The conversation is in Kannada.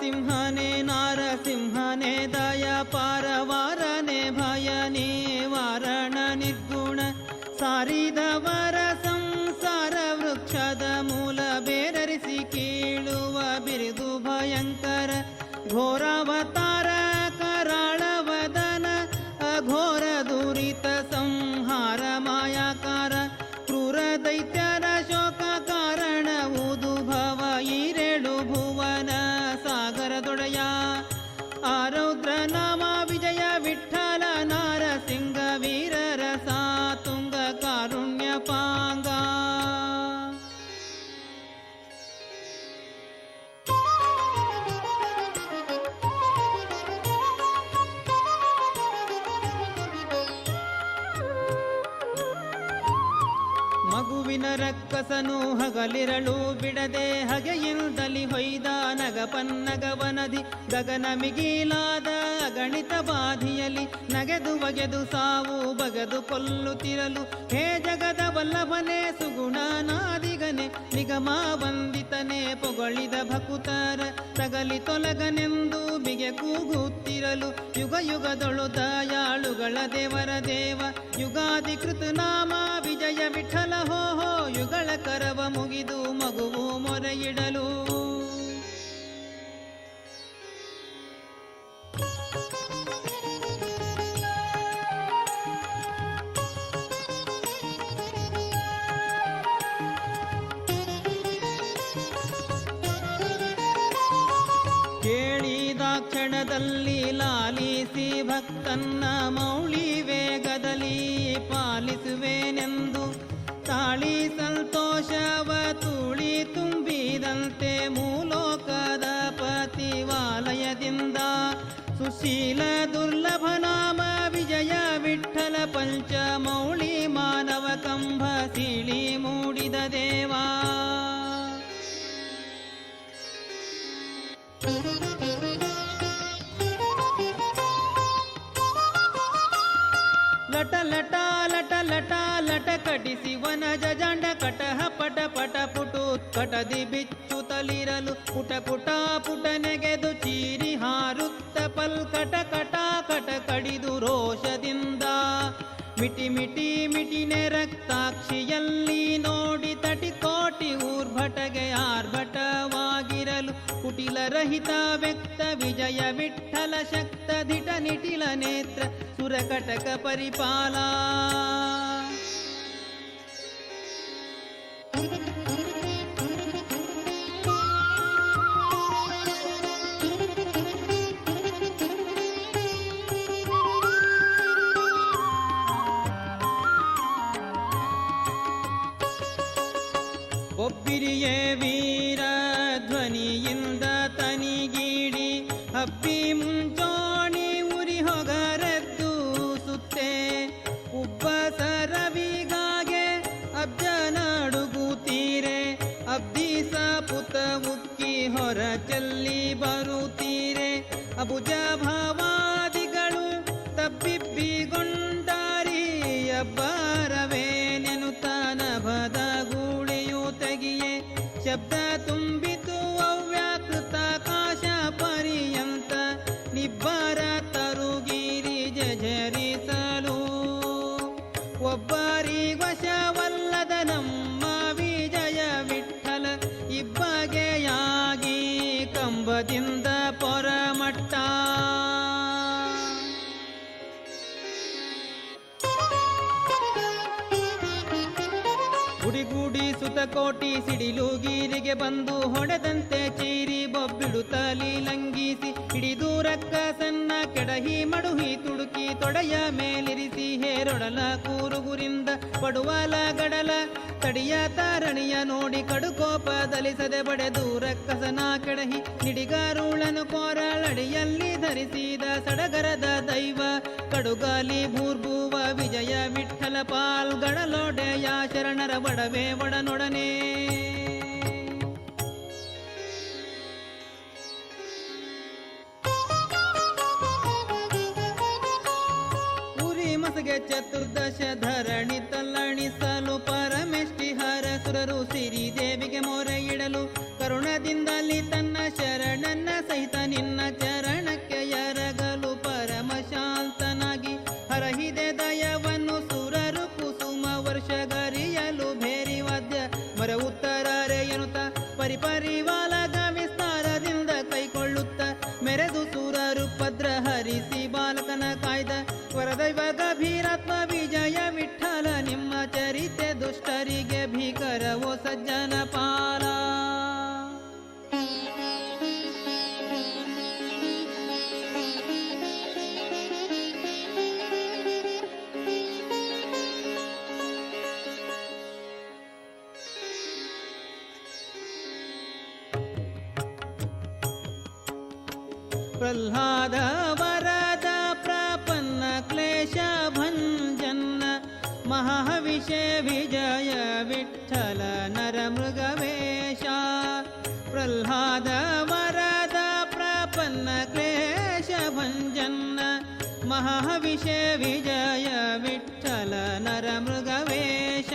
सिंहने नारसिंहने दया पारवार ಮಗುವಿನ ರಕ್ಕಸನು ಹಗಲಿರಳು ಬಿಡದೆ ಹಗೆಯಿಂದಲಿ ಹೊಯ್ದ ನಗಪನ್ನಗವನದಿ ಗಗನ ಮಿಗಿಲಾದ ಗಣಿತ ಬಾಧಿಯಲಿ ನಗೆದು ಬಗೆದು ಸಾವು, ಬಗೆದು ಕೊಲ್ಲುತ್ತಿರಲು ಹೇ ಜಗದ ವಲ್ಲಭನೆ, ಸುಗುಣನಾದಿಗನೆ, ನಿಗಮ ವಂದಿತನೆ ಪೊಗಳಿದ ಭಕುತರ, ತಗಲಿ ತೊಲಗನೆಂದು ಬಿಗೆ ಕೂಗುತ್ತಿರಲು, ಯುಗ ಯುಗದೊಳು ದಯಾಳುಗಳ ದೇವರ ದೇವ ಯುಗಾದಿ ಕೃತನಾಮ ವಿಜಯ ವಿಠಲ, ಹೋ ಹೋ, ಯುಗಳ ಕರವ ಮುಗಿದು ಮಗುವು ಮೊರೆಯಿಡಲು. ಕ್ಷಣದಲ್ಲಿ ಲಾಲಿಸಿ ಭಕ್ತನ್ನ ಮೌಳಿ ವೇಗದಲ್ಲಿ ಪಾಲಿಸುವೆನೆಂದು ತಾಳಿ ಸಂತೋಷವ ತುಳಿ ತುಂಬಿದಂತೆ ಮೂಲೋಕದ ಪತಿವಾಲಯದಿಂದ ಸುಶೀಲ ದುರ್ಲಭ ನಾಮ ವಿಜಯ ವಿಠಲ ಪಂಚ ಮೌಳಿ ಮಾನವ ಕಂಭ ಸಿಳಿ ಮೂಡಿದ ದೇವಾ ಲಟ ಲಟ ಲಟ ಲಟ ಲಟ ಕಟಿಸಿ ವನಜ ಜಂಡ ಕಟಹ ಪಟ ಪಟ ಪುಟು ಕಟದಿ ಬಿಚ್ಚು ತಲಿರಲು ಪುಟ ಪುಟ ಪುಟ ನೆಗೆದು ಚೀರಿ ಹಾರುತ್ತ ಪಲ್ಕಟ ಕಟ ಕಟ ಕಡಿದು ರೋಷದಿಂದ. ಮಿಟಿ ಮಿಟಿ ಮಿಟಿನೆ ರಕ್ತಾಕ್ಷಿಯಲ್ಲಿ ನೋಡಿ ತಟಿ ಕೋಟಿ ಊರ್ಭಟಗೆ ಆರ್ಭಟವಾಗಿರಲು ಕುಟಿಲ ರಹಿತ ವ್ಯಕ್ತ ವಿಜಯ ವಿಠಲ ಶಕ್ತ ದಿಟ ನಿಟಿಲ ನೇತ್ರ ಸುರಕಟಕ ಪರಿಪಾಲ ಒಬ್ಬಿರಿಯೇ ವೀರ ಧ್ವನಿಯಿಂದ ತನಿಗೀಡಿ ಹಬ್ಬಿ ಮುಂಚೋಣಿ ಅಬುಜ ತಬ್ಬಿಬ್ಬಿಗೊಂಡಾರಿಯ ತಬ್ಬಿಬ್ಬಿಗೊಂಡಾರಿ ಅಬ್ಬಾರವೇ ನೆನುತಾನ ಭದ ಗೂಳಿಯು ತೆಗಿಯೆ. ಶಬ್ದ ತುಂಬಿತು ಅವ್ಯಾಕೃತ ಕಾಶ ಪರ್ಯಂತ, ನಿಬ್ಬರ ತರುಗಿರಿ ಜಜರಿಸಲು. ಒಬ್ಬರಿ ವಶವಲ್ಲದ ನಮ್ಮ ವಿಜಯ ವಿಠಲ, ಇಬ್ಬಗೆಯಾಗಿ ಕಂಬದಿಂದ ಕೋಟಿ ಸಿಡಿಲು ಗೀರಿಗೆ ಬಂದು ಹೊಡೆದಂತೆ ಚೀರಿ ಬೊಬ್ಬಿಡುತ್ತಲಿ ಲಂಘಿಸಿ ಹಿಡಿದು ಸಣ್ಣ ಕೆಡಹಿ ಮಡುಹಿ ತುಡುಕಿ ತೊಡೆಯ ಮೇಲಿರಿಸಿ ಹೇರೊಡಲ ಕೂರುಗುರಿಂದ ಪಡುವಲ ಗಡಲ ತಡಿಯ ತಾರಣಿಯ ನೋಡಿ ಕಡುಕೋಪದಲಿಸದೆ ದೂರ ರಕ್ಕಸನ ಕೆಡಹಿ ನಿಡಿಗಾರುಳನು ಕೋರಳಡಿಯಲ್ಲಿ ಧರಿಸಿದ ಸಡಗರದ ದೈವ. ಕಡುಗಾಲಿ ಭೂರ್ಭುವ ವಿಜಯ ವಿಠಲ ಪಾಲ್ಗಡಲೊಡೆಯ ಶರಣರ ಬಡವೆ ಒಡನೊಡನೆ. ಹಾಸಿಗೆ ಚತುರ್ದಶ ಧರಣಿ ತಲ್ಲಣಿಸಲು ಸುರರು ಹರಸುರರು ಸಿರಿದೇವಿಗೆ ಮೊರೆ ಇಡಲು ಕರುಣದಿಂದಲಿ ತನ್ನ ಶರಣನ್ನ ಸಹಿತ ನಿನ್ನ ಚರಣಕ್ಕೆ ಎರಗಲು ಪರಮ ಶಾಂತನಾಗಿ ಹರಹಿದೆ ದಯವನ್ನು ಸುರರು ಕುಸುಮ ವರ್ಷ ಗರಿಯಲು ಭೇರಿ ವಾದ್ಯ ಮರ ಉತ್ತರಾರೆ ಎನ್ನುತ್ತ ಪರಿಪರಿವಾಲ ದುಷ್ಟರಿಗೆ ಭೀಕರವೋ ಸಜ್ಜನ ಪಾಲ ಪ್ರಹ್ಲಾದ ವರದ ಪ್ರಪನ್ನ ಕ್ಲೇಶ ಭಂಜನ್ನ ಮಹಾವಿಷೆ ವಿಜಯ विठ्ठल नरमृगवेश प्रह्लाद वरद प्रपन्न क्लेशभञ्जन् महाविषे विजय विठ्ठल नरमृगवेश।